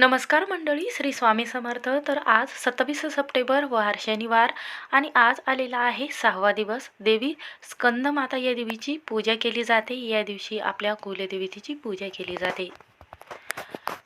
नमस्कार मंडळी श्री स्वामी समर्थ. तर आज सत्तावीस सप्टेंबर वार शनिवार आणि आज आलेला आहे सहावा दिवस. देवी स्कंदमाता या देवीची पूजा केली जाते. या दिवशी आपल्या कुलदेवीची पूजा केली जाते.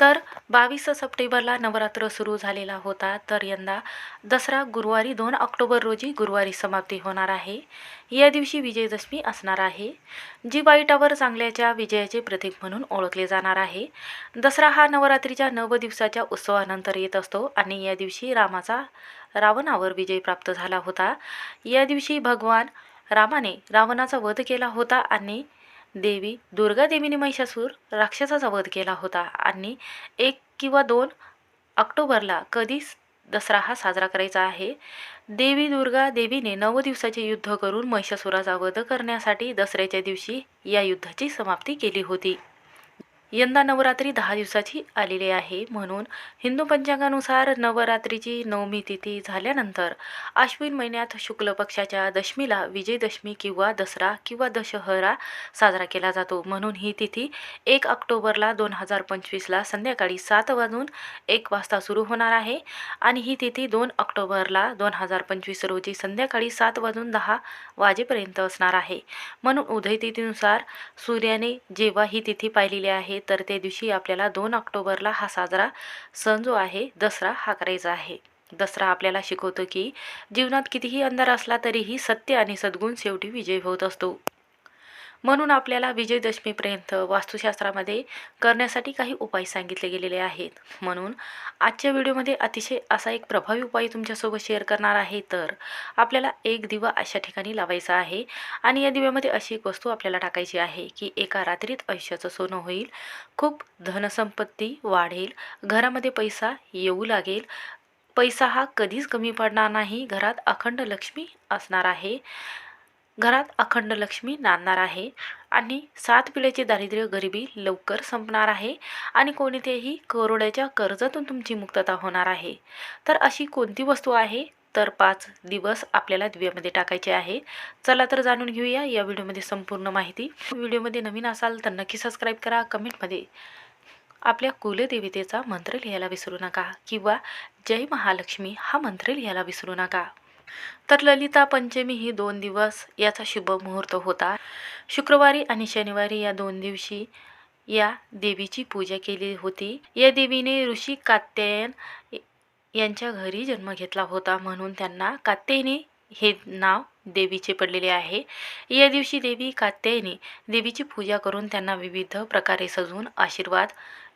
तर बावीस सप्टेंबरला नवरात्र सुरू झालेला होता. तर यंदा दसरा गुरुवारी दोन ऑक्टोबर रोजी गुरुवारी समाप्ती होणार आहे. या दिवशी विजयदशमी असणार आहे. जी वाईटावर चांगल्याच्या विजयाचे प्रतीक म्हणून ओळखले जाणार आहे. दसरा हा नवरात्रीच्या नव दिवसाच्या उत्सवानंतर येत असतो आणि या दिवशी रामाचा रावणावर विजय प्राप्त झाला होता. या दिवशी भगवान रामाने रावणाचा वध केला होता आणि देवी दुर्गा देवीने महिषासूर राक्षसाचा वध केला होता आणि एक किंवा दोन ऑक्टोबरला कधीच दसरा हा साजरा करायचा आहे. देवी दुर्गा देवीने नऊ दिवसाचे युद्ध करून महिषासुराचा वध करण्यासाठी दसऱ्याच्या दिवशी या युद्धाची समाप्ती केली होती. यंदा नवरात्री दहा दिवसाची आलेली आहे म्हणून हिंदू पंचांगानुसार नवरात्रीची नवमी तिथी झाल्यानंतर आश्विन महिन्यात शुक्ल पक्षाच्या दशमीला विजयदशमी किंवा दसरा किंवा दशहरा साजरा केला जातो. म्हणून ही तिथी एक ऑक्टोबरला दोन हजार पंचवीसला संध्याकाळी सात वाजून एक वाजता सुरू होणार आहे आणि ही तिथी दोन ऑक्टोबरला दोन हजार पंचवीस रोजी संध्याकाळी सात वाजून दहा वाजेपर्यंत असणार आहे. म्हणून उदय तिथीनुसार सूर्याने जेव्हा ही तिथी पाहिलेली आहे तर त्या दिवशी आपल्याला दोन ऑक्टोबरला हा साजरा सण जो आहे दसरा हा करायचा आहे. दसरा आपल्याला शिकवतो की जीवनात कितीही अंधार असला तरीही सत्य आणि सद्गुण शेवटी विजय होत असतो. म्हणून आपल्याला विजयदशमीपर्यंत वास्तुशास्त्रामध्ये करण्यासाठी काही उपाय सांगितले गेलेले आहेत. म्हणून आजच्या व्हिडिओमध्ये अतिशय असा एक प्रभावी उपाय तुमच्यासोबत शेअर करणार आहे तर आपल्याला एक दिवा अशा ठिकाणी लावायचा आहे आणि या दिव्यामध्ये अशी एक वस्तू आपल्याला टाकायची आहे की एका रात्रीत आयुष्याचं सोनं होईल खूप धनसंपत्ती वाढेल घरामध्ये पैसा येऊ लागेल. पैसा हा कधीच कमी पडणार नाही घरात अखंड लक्ष्मी असणार आहे. घरात अखंड लक्ष्मी नांदणार आहे आणि सात पिढ्याचे दारिद्र्य गरिबी लवकर संपणार आहे आणि कोणतेही करोड्याच्या कर्जातून तुमची मुक्तता होणार आहे. तर अशी कोणती वस्तू आहे? तर पाच दिवस आपल्याला दिव्यामध्ये टाकायचे आहे. चला तर जाणून घेऊया या व्हिडिओमध्ये संपूर्ण माहिती. व्हिडिओमध्ये नवीन असाल तर नक्की सबस्क्राईब करा कमेंटमध्ये आपल्या कुलदेवतेचा मंत्र लिहायला विसरू नका किंवा जय महालक्ष्मी हा मंत्र लिहायला विसरू नका. तर ललिता पंचमी ही दोन दिवस याचा शुभ मुहूर्त होता. शुक्रवारी आणि शनिवारी या दोन दिवशी या देवीची पूजा केली होती. या देवीने ऋषी कात्यायन यांच्या घरी जन्म घेतला होता म्हणून त्यांना कात्यायनी हे नाव देवीचे पडलेले आहे. या दिवशी देवी कात्यायनी देवीची पूजा करून त्यांना विविध प्रकारे सजवून आशीर्वाद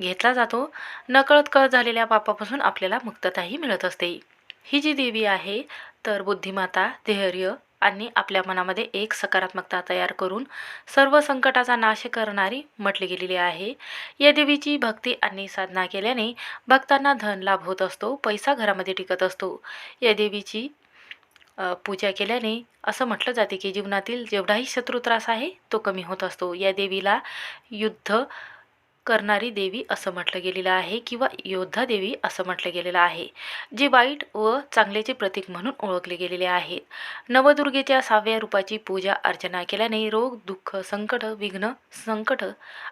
घेतला जातो. नकळत कळत झालेल्या पापापासून आपल्याला मुक्तताही मिळत असते. ही जी देवी आहे तर बुद्धिमाता धैर्य आणि आपल्या मनामध्ये एक सकारात्मकता तयार करून सर्व संकटाचा नाश करणारी म्हटली गेलेली आहे. या देवीची भक्ती आणि साधना केल्याने भक्तांना धन लाभ होत असतो पैसा घरामध्ये टिकत असतो. या देवीची पूजा केल्याने असं म्हटलं जाते की जीवनातील जेवढाही शत्रू त्रास आहे तो कमी होत असतो. या देवीला युद्ध करणारी देवी असं म्हटलं गेलेलं आहे किंवा योद्धा देवी असं म्हटलं गेलेलं आहे जे वाईट व चांगल्याचे प्रतीक म्हणून ओळखले गेलेले आहेत. नवदुर्गेच्या सहाव्या रूपाची पूजा अर्चना केल्याने रोग दुःख संकट विघ्न संकट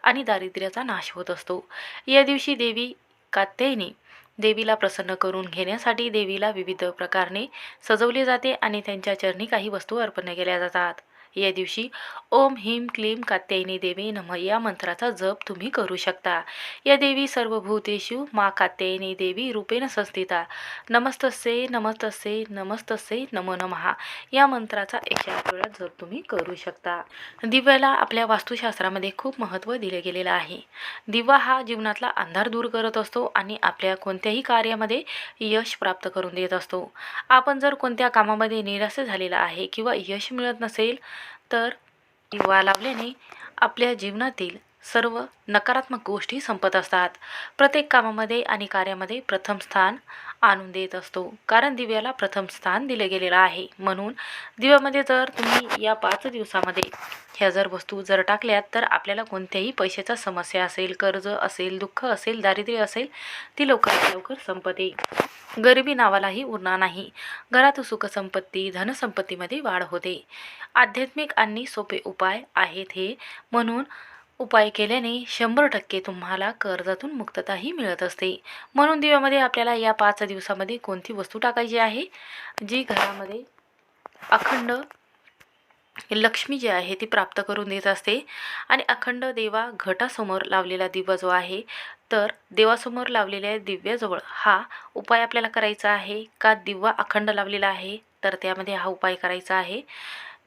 आणि दारिद्र्याचा नाश होत असतो. या दिवशी देवी कात्यायनी देवीला प्रसन्न करून घेण्यासाठी देवीला विविध प्रकारने सजवले जाते आणि त्यांच्या चरणी काही वस्तू अर्पण केल्या जातात. या दिवशी ओम ह्रीम क्लीम कात्यायनी देवी नम या मंत्राचा जप तुम्ही करू शकता. या देवी सर्वभूतेषु मा कात्यायनी देवी रूपेण संस्थिता. नमस्तसे नमस्तसे नमस्तसे नमो नमहा या मंत्राचा एकशे आठ वेळा जप तुम्ही करू शकता. दिव्याला आपल्या वास्तुशास्त्रामध्ये खूप महत्त्व दिले गेलेलं आहे. दिवा हा जीवनातला अंधार दूर करत असतो आणि आपल्या कोणत्याही कार्यामध्ये यश प्राप्त करून देत असतो. आपण जर कोणत्या कामामध्ये निराश झालेला आहे किंवा यश मिळत नसेल तर दिवा लावल्याने आपल्या जीवनातील सर्व नकारात्मक गोष्टी संपत असतात. प्रत्येक कामामध्ये आणि कार्यामध्ये प्रथम स्थान आणून देत असतो. कारण दिव्याला प्रथम स्थान दिले गेलेलं आहे. म्हणून दिव्यामध्ये जर तुम्ही या पाच दिवसामध्ये ह्या जर वस्तू जर टाकल्यात तर आपल्याला कोणत्याही पैशाचा समस्या असेल कर्ज असेल दुःख असेल दारिद्र्य असेल ती लवकरात लवकर संपते. गरिबी नावालाही उरणार नाही. घरात सुखसंपत्ती धनसंपत्तीमध्ये वाढ होते. आध्यात्मिक आणि सोपे उपाय आहेत हे. म्हणून उपाय केल्याने शंभर टक्के तुम्हाला कर्जातून मुक्तताही मिळत असते. म्हणून दिव्यामध्ये आपल्याला या पाच दिवसामध्ये कोणती वस्तू टाकायची आहे? जी घरामध्ये अखंड लक्ष्मी जी आहे ती प्राप्त करून देत असते. आणि अखंड देवा घटासमोर लावलेला दिवा जो आहे तर देवासमोर लावलेल्या दिव्याजवळ हा उपाय आपल्याला करायचा आहे. का दिवा अखंड लावलेला आहे तर त्यामध्ये हा उपाय करायचा आहे.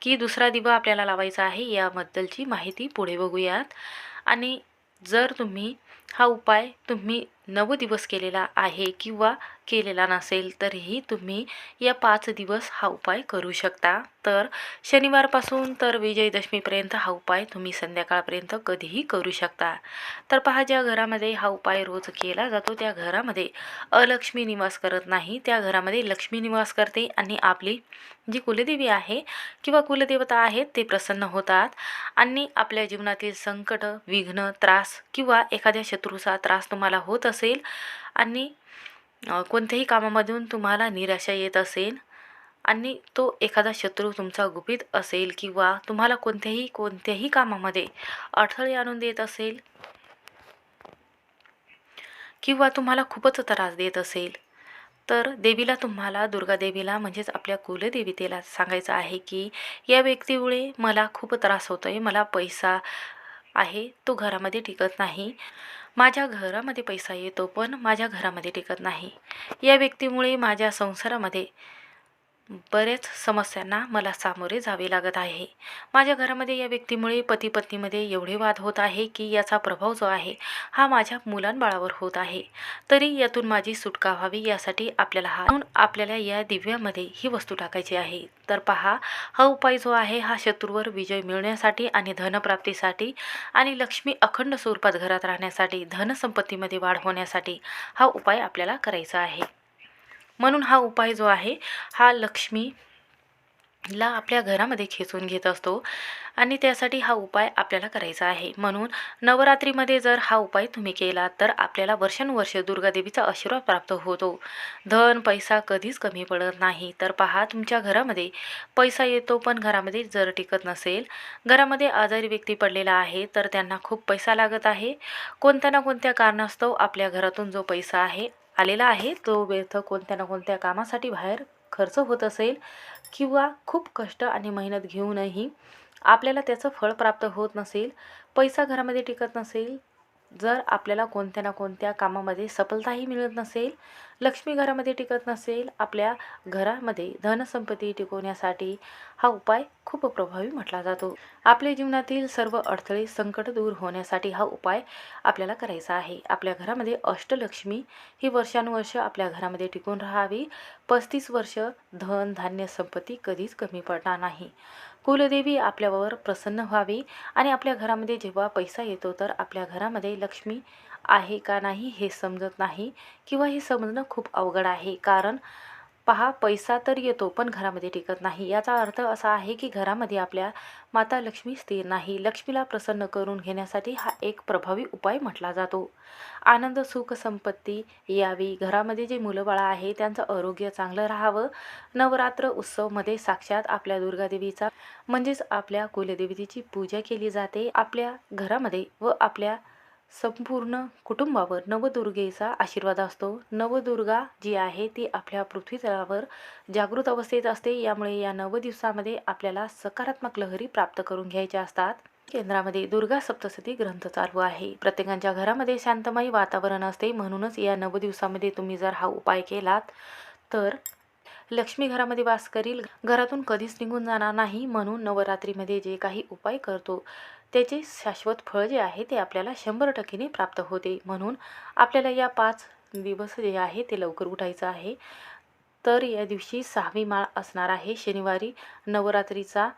की दुसरा दिवा आपल्याला लावायचा आहे याबद्दलची माहिती पुढे बघूयात. आणि जर तुम्ही हा उपाय तुम्ही नऊ दिवस केलेला आहे किंवा केलेला नसेल तरीही तुम्ही या पाच दिवस हा उपाय करू शकता. तर शनिवारपासून तर विजयदशमीपर्यंत हा उपाय तुम्ही संध्याकाळपर्यंत कधीही करू शकता. तर पहा ज्या घरामध्ये हा उपाय रोज केला जातो त्या घरामध्ये अलक्ष्मी निवास करत नाही. त्या घरामध्ये लक्ष्मी निवास करते आणि आपली जी कुलदेवी आहे किंवा कुलदेवता आहेत ते प्रसन्न होतात. आणि आपल्या जीवनातील संकट विघ्न त्रास किंवा एखाद्या शत्रूचा त्रास तुम्हाला होत असेल आणि कोणत्याही कामामधून तुम्हाला निराशा येत असेल आणि तो एखादा शत्रू तुमचा गुपित असेल किंवा तुम्हाला कोणत्याही कोणत्याही कामामध्ये अडथळे आणून देत असेल किंवा तुम्हाला खूपच त्रास देत असेल तर देवीला तुम्हाला दुर्गा देवीला म्हणजेच आपल्या कुलदेवीतेला सांगायचं आहे की या व्यक्तीमुळे मला खूप त्रास होतो आहे मला पैसा आहे तो घरामध्ये टिकत नाही. माझ्या घरामध्ये पैसा येतो पण माझ्या घरामध्ये टिकत नाही. या व्यक्तीमुळे माझ्या संसारामध्ये बऱ्याच समस्यांना मला सामोरे जावे लागत आहे. माझ्या घरामध्ये या व्यक्तीमुळे पती पत्नीमध्ये एवढे वाद होत आहे की याचा प्रभाव जो आहे हा माझ्या मुलांबाळावर होत आहे. तरी यातून माझी सुटका व्हावी यासाठी आपल्याला हा म्हणून आपल्याला या दिव्यामध्ये ही वस्तू टाकायची आहे. तर पहा हा उपाय जो आहे हा शत्रूवर विजय मिळण्यासाठी आणि धनप्राप्तीसाठी आणि लक्ष्मी अखंड स्वरूपात घरात राहण्यासाठी धनसंपत्तीमध्ये वाढ होण्यासाठी हा उपाय आपल्याला करायचा आहे. म्हणून हा उपाय जो आहे हा लक्ष्मी ला आपल्या घरामध्ये खेचून घेत असतो आणि त्यासाठी हा उपाय आपल्याला करायचा आहे. म्हणून नवरात्रीमध्ये जर हा उपाय तुम्ही केला तर आपल्याला वर्षानुवर्ष दुर्गादेवीचा आशीर्वाद प्राप्त होतो. धन पैसा कधीच कमी पडत नाही. तर पहा तुमच्या घरामध्ये पैसा येतो पण घरामध्ये जर टिकत नसेल घरामध्ये आजारी व्यक्ती पडलेला आहे तर त्यांना खूप पैसा लागत आहे. कोणत्या ना कोणत्या कारणास्तव आपल्या घरातून जो पैसा आहे आलेला आहे. तो व्यर्थ कोणत्या ना कोणत्या कामासाठी बाहेर खर्च होत असेल किंवा खूप कष्ट आणि मेहनत घेऊनही आपल्याला त्याचं फळ प्राप्त होत नसेल पैसा घरामध्ये टिकत नसेल जर आपल्याला कोणत्या ना कोणत्या कामामध्ये सफलताही मिळत नसेल लक्ष्मी घरामध्ये टिकत नसेल आपल्या घरामध्ये धनसंपत्ती टिकवण्यासाठी हा उपाय खूप प्रभावी म्हटला जातो. आपल्या जीवनातील सर्व अडथळे संकट दूर होण्यासाठी हा उपाय आपल्याला करायचा आहे. आपल्या घरामध्ये अष्टलक्ष्मी ही वर्षानुवर्ष आपल्या घरामध्ये टिकून राहावी. पस्तीस वर्ष धन धान्य संपत्ती कधीच कमी पडणार नाही. कुलदेवी आपल्यावर प्रसन्न व्हावी आणि आपल्या घरामध्ये जेव्हा पैसा येतो तर आपल्या घरामध्ये लक्ष्मी आहे का नाही हे समजत नाही किंवा हे समजणं खूप अवघड आहे. कारण पहा पैसा तर येतो पण घरामध्ये टिकत नाही. याचा अर्थ असा आहे की घरामध्ये आपल्या माता लक्ष्मी स्थिर नाही. लक्ष्मीला प्रसन्न करून घेण्यासाठी हा एक प्रभावी उपाय म्हटला जातो. आनंद सुख संपत्ती यावी. घरामध्ये जे मुलंबाळा आहे त्यांचं आरोग्य चांगलं राहावं. नवरात्र उत्सवमध्ये साक्षात आपल्या दुर्गादेवीचा म्हणजेच आपल्या कुलदेवीची पूजा केली जाते. आपल्या घरामध्ये व आपल्या संपूर्ण कुटुंबावर नवदुर्गेचा आशीर्वाद असतो. नवदुर्गा जी आहे ती आपल्या पृथ्वीतलावर जागृत अवस्थेत असते. यामुळे या नव दिवसामध्ये आपल्याला सकारात्मक लहरी प्राप्त करून घ्यायच्या असतात. केंद्रामध्ये दुर्गा सप्तसती ग्रंथ चालू आहे. प्रत्येकांच्या घरामध्ये शांतमयी वातावरण असते. म्हणूनच या नव दिवसामध्ये तुम्ही जर हा उपाय केलात तर लक्ष्मी घरामध्ये वास करील. घरातून कधीच निघून जाणार नाही. म्हणून नवरात्रीमध्ये जे काही उपाय करतो त्याचे शाश्वत फळ जे आहे ते आपल्याला शंभर टक्केने प्राप्त होते. म्हणून आपल्याला या पाच दिवस जे आहे ते लवकर उठायचं आहे. तर या दिवशी सहावी माळ असणार आहे. शनिवारी नवरात्रीचा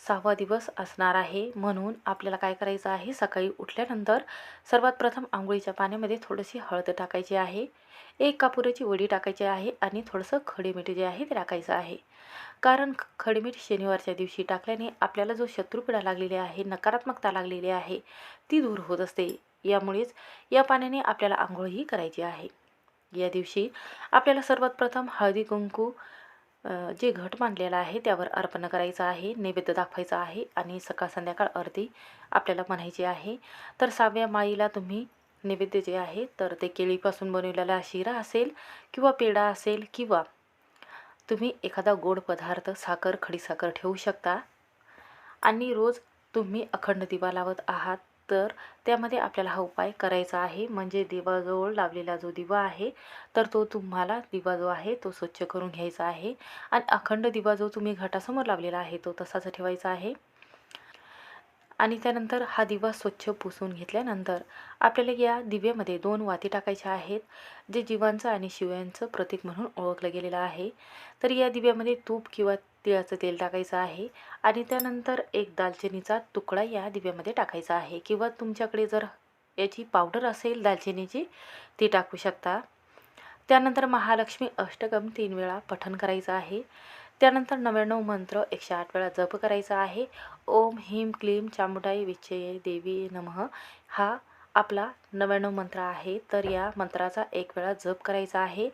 सहावा दिवस असणार आहे. म्हणून आपल्याला काय करायचं आहे? सकाळी उठल्यानंतर सर्वात प्रथम आंघोळीच्या पाण्यामध्ये थोडीशी हळद टाकायची आहे. एक कापुराची वडी टाकायची आहे आणि थोडंसं खडीमीठ जे आहे ते टाकायचं आहे. कारण खडीमीठ शनिवारच्या दिवशी टाकल्याने आपल्याला जो शत्रुपिडा लागलेली आहे नकारात्मकता लागलेली आहे ती दूर होत असते. यामुळेच या पाण्याने आपल्याला आंघोळही करायची आहे. या दिवशी आपल्याला सर्वात प्रथम हळदी कुंकू जे घट मांडलेलं आहे त्यावर अर्पण करायचं आहे नैवेद्य दाखवायचा आहे आणि सकाळ संध्याकाळ अर्धी आपल्याला म्हणायची आहे. तर सहाव्या माळीला तुम्ही नैवेद्य जे आहे तर ते केळीपासून बनवलेला शिरा असेल किंवा पेढा असेल किंवा तुम्ही एखादा गोड पदार्थ साखर खडीसाखर ठेवू शकता. आणि रोज तुम्ही अखंड दिवा लावत आहात. तर त्यामध्ये आपल्याला हा उपाय करायचा आहे. म्हणजे दिवाजवळ लावलेला जो दिवा आहे तर तो तुम्हाला दिवा जो आहे तो स्वच्छ करून घ्यायचा आहे. आणि अखंड दिवा जो तुम्ही घटासमोर लावलेला आहे तो तसाच ठेवायचा आहे. आणि त्यानंतर हा दिवा स्वच्छ पुसून घेतल्यानंतर आपल्याला या दिव्यामध्ये दोन वाती टाकायच्या आहेत जे जीवांचं आणि शिव्यांचं प्रतीक म्हणून ओळखलं गेलेलं आहे. तर या दिव्यामध्ये तूप किंवा तिळाचं तेल टाकायचं आहे आणि त्यानंतर एक दालचिनीचा तुकडा या दिव्यामध्ये टाकायचा आहे. किंवा तुमच्याकडे जर याची पावडर असेल दालचिनीची ती टाकू शकता. त्यानंतर महालक्ष्मी अष्टकम तीन वेळा पठण करायचं आहे. त्यानंतर नव्याण्णव मंत्र एकशे आठ वेळा जप करायचा आहे. ओम ह्रीम क्लीम चामुंडाई विचय देवी नमः हा आपला नव्याण्णव मंत्र आहे. तर या मंत्राचा एक वेळा जप करायचा आहे.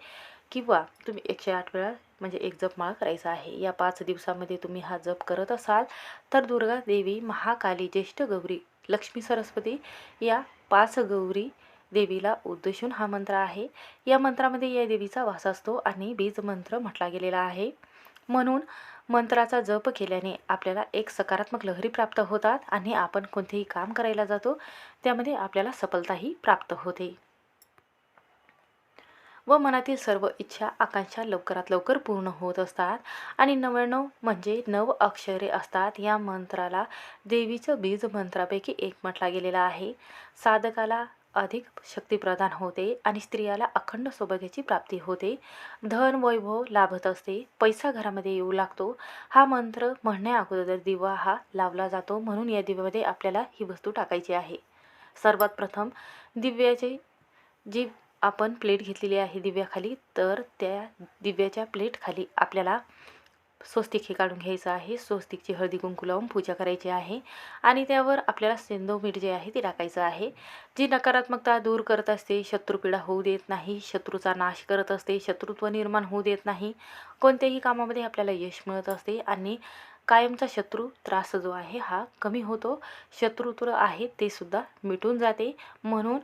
किंवा तुम्ही एकशे आठ वेळा म्हणजे एक जपमाळ करायचा आहे. या पाच दिवसामध्ये तुम्ही हा जप करत असाल तर दुर्गा देवी महाकाली ज्येष्ठ गौरी लक्ष्मी सरस्वती या पाच गौरी देवीला उद्देशून हा मंत्र आहे. या मंत्रामध्ये या देवीचा वास असतो आणि बीज मंत्र म्हटला गेलेला आहे. म्हणून मंत्राचा जप केल्याने आपल्याला एक सकारात्मक लहरी प्राप्त होतात आणि आपण कोणतेही काम करायला जातो त्यामध्ये आपल्याला सफलताही प्राप्त होते. व मनातील सर्व इच्छा आकांक्षा लवकरात लवकर पूर्ण होत असतात. आणि नव्याण्णव म्हणजे नव अक्षरे असतात. या मंत्राला देवीचं बीज मंत्रापैकी एक म्हटला गेलेला आहे. साधकाला अधिक शक्ती प्रदान होते आणि स्त्रियाला अखंड सौभाग्याची प्राप्ती होते. धन वैभव लाभत असते. पैसा घरामध्ये येऊ लागतो. हा मंत्र म्हणण्या अगोदर दिवा हा लावला जातो म्हणून या दिव्यामध्ये आपल्याला ही वस्तू टाकायची आहे. सर्वात प्रथम दिव्याचे जी आपण प्लेट घेतलेली आहे दिव्याखाली तर त्या दिव्याच्या प्लेटखाली आपल्याला स्वस्तिक हे काढून घ्यायचं आहे. स्वस्तिकची हळदी कुंकू लावून पूजा करायची आहे आणि त्यावर आपल्याला सेंदो मीठ जे आहे ते टाकायचं आहे. जी नकारात्मकता दूर करत असते शत्रुपीडा होऊ देत नाही शत्रूचा नाश करत असते शत्रुत्व निर्माण होऊ देत नाही कोणत्याही कामामध्ये आपल्याला यश मिळत असते आणि कायमचा शत्रू त्रास जो आहे हा कमी होतो. शत्रुत्व आहे ते सुद्धा मिटून जाते. म्हणून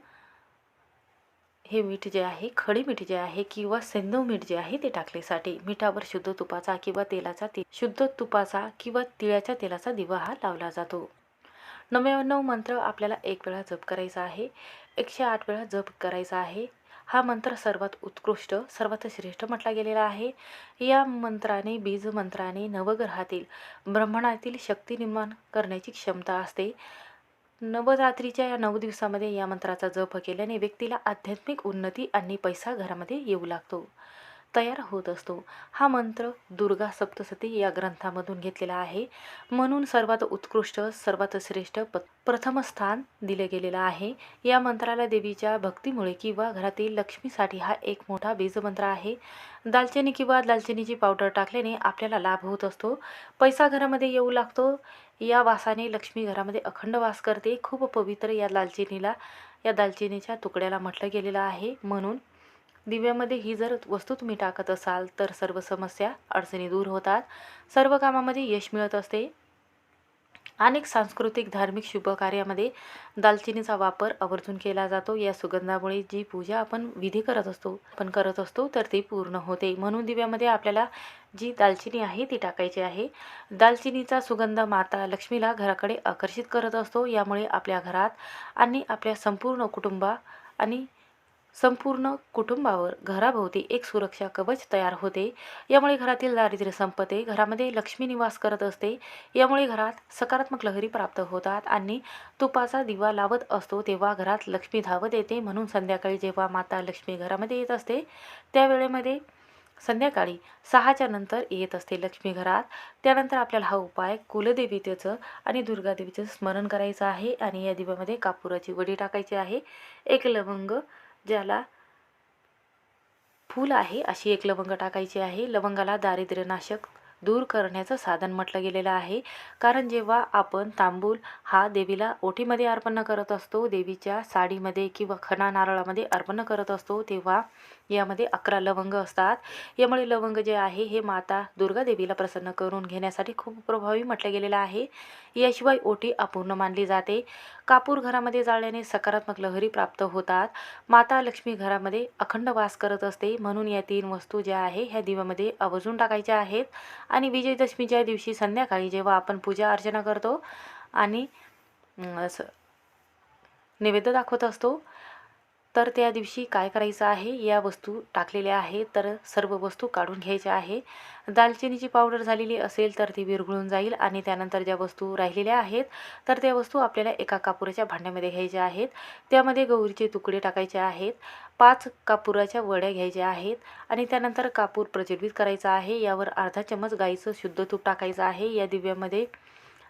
हे मीठ जे आहे खडी मीठ जे आहे किंवा सेंधव मीठ जे आहे ते टाकलेसाठी मिठावर शुद्ध तुपाचा किंवा तेलाचा ते शुद्ध तुपाचा किंवा तिळाच्या तेलाचा दिवा हा लावला जातो. नव्याण्णव मंत्र आपल्याला एक वेळा जप करायचा आहे. एकशे आठ वेळा जप करायचा आहे. हा मंत्र सर्वात उत्कृष्ट सर्वात श्रेष्ठ म्हटला गेलेला आहे. या मंत्राने बीज मंत्राने नवग्रहातील ब्रह्मांडातील शक्ती निर्माण करण्याची क्षमता असते. नवरात्रीच्या या नऊ दिवसामध्ये या मंत्राचा जप केल्याने व्यक्तीला आध्यात्मिक उन्नती आणि पैसा घरामध्ये येऊ लागतो. तयार होत असतो. हा मंत्र दुर्गा सप्तसती या ग्रंथामधून घेतलेला आहे. म्हणून सर्वात उत्कृष्ट सर्वात श्रेष्ठ प प्रथम स्थान दिले गेलेलं आहे. या मंत्राला देवीच्या भक्तीमुळे किंवा घरातील लक्ष्मीसाठी हा एक मोठा बीजमंत्र आहे. दालचिनी किंवा दालचिनीची पावडर टाकल्याने आपल्याला लाभ होत असतो. पैसा घरामध्ये येऊ लागतो. या वासाने लक्ष्मी घरामध्ये अखंड वास करते. खूप पवित्र या दालचिनीला या दालचिनीच्या तुकड्याला म्हटलं गेलेलं आहे. म्हणून दिव्यामध्ये ही जर वस्तू तुम्ही टाकत असाल तर सर्व समस्या अडचणी दूर होतात. सर्व कामामध्ये यश मिळत असते. अनेक सांस्कृतिक धार्मिक शुभ कार्यामध्ये दालचिनीचा वापर आवर्जून केला जातो. या सुगंधामुळे जी पूजा आपण विधी करत असतो आपण करत असतो तर ती पूर्ण होते. म्हणून दिव्यामध्ये आपल्याला जी दालचिनी आहे ती टाकायची आहे. दालचिनीचा सुगंध माता लक्ष्मीला घराकडे आकर्षित करत असतो. यामुळे आपल्या घरात आणि आपल्या संपूर्ण कुटुंबा आणि संपूर्ण कुटुंबावर घराभोवती एक सुरक्षा कवच तयार होते. यामुळे घरातील दारिद्र्य संपते घरामध्ये लक्ष्मी निवास करत असते. यामुळे घरात सकारात्मक लहरी प्राप्त होतात आणि तुपाचा दिवा लावत असतो तेव्हा घरात लक्ष्मी धावत येते. म्हणून संध्याकाळी जेव्हा माता लक्ष्मी घरामध्ये येत असते त्यावेळेमध्ये संध्याकाळी सहाच्या नंतर येत असते लक्ष्मी घरात. त्यानंतर आपल्याला हा उपाय कुलदेवीतेचं आणि दुर्गादेवीचं स्मरण करायचं आहे आणि या दिव्यामध्ये कापुराची वडी टाकायची आहे. एक लवंग ज्याला फूल आहे अशी एक लवंग टाकायची आहे. लवंगाला दारिद्र्यनाशक दूर करण्याचं साधन म्हटलं गेलेलं आहे. कारण जेव्हा आपण तांबूल हा देवीला ओटीमध्ये अर्पण करत असतो देवीच्या साडीमध्ये किंवा खणा नारळामध्ये अर्पण करत असतो तेव्हा यामध्ये अकरा लवंग असतात. यामुळे लवंग जे आहे हे माता दुर्गा देवीला प्रसन्न करून घेण्यासाठी खूप प्रभावी म्हटलं गेलेलं आहे. याशिवाय ओटी अपूर्ण मानली जाते. कापूर घरामध्ये जाळल्याने सकारात्मक लहरी प्राप्त होतात. माता लक्ष्मी घरामध्ये अखंड वास करत असते. म्हणून या तीन वस्तू ज्या आहे ह्या दिव्यामध्ये आवर्जून टाकायच्या आहेत. आणि विजयदशमीच्या दिवशी संध्याकाळी जेव्हा आपण पूजा अर्चना करतो आणि असं नैवेद्य दाखवत असतो तर त्या दिवशी काय करायचं आहे? या वस्तू टाकलेल्या आहेत तर सर्व वस्तू काढून घ्यायच्या आहे. दालचिनीची पावडर झालेली असेल तर ती विरघळून जाईल आणि त्यानंतर ज्या वस्तू राहिलेल्या आहेत तर त्या वस्तू आपल्याला एका कापुराच्या भांड्यामध्ये घ्यायच्या आहेत. त्यामध्ये गौरीचे तुकडे टाकायचे आहेत पाच कापुराच्या वड्या घ्यायच्या आहेत आणि त्यानंतर कापूर प्रज्वलित करायचा आहे. यावर अर्धा चमच गाईचं शुद्ध तूप टाकायचं आहे. या दिव्यामध्ये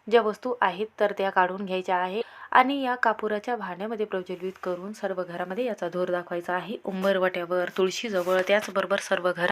ज्या वस्तू आहेत तर त्या काढून घ्यायच्या आहे आणि या कापुराच्या भांड्यामध्ये प्रज्वलित करून सर्व घरामध्ये याचा धूर दाखवायचा आहे. उंबरवट्यावर तुळशीजवळ त्याचबरोबर सर्व घर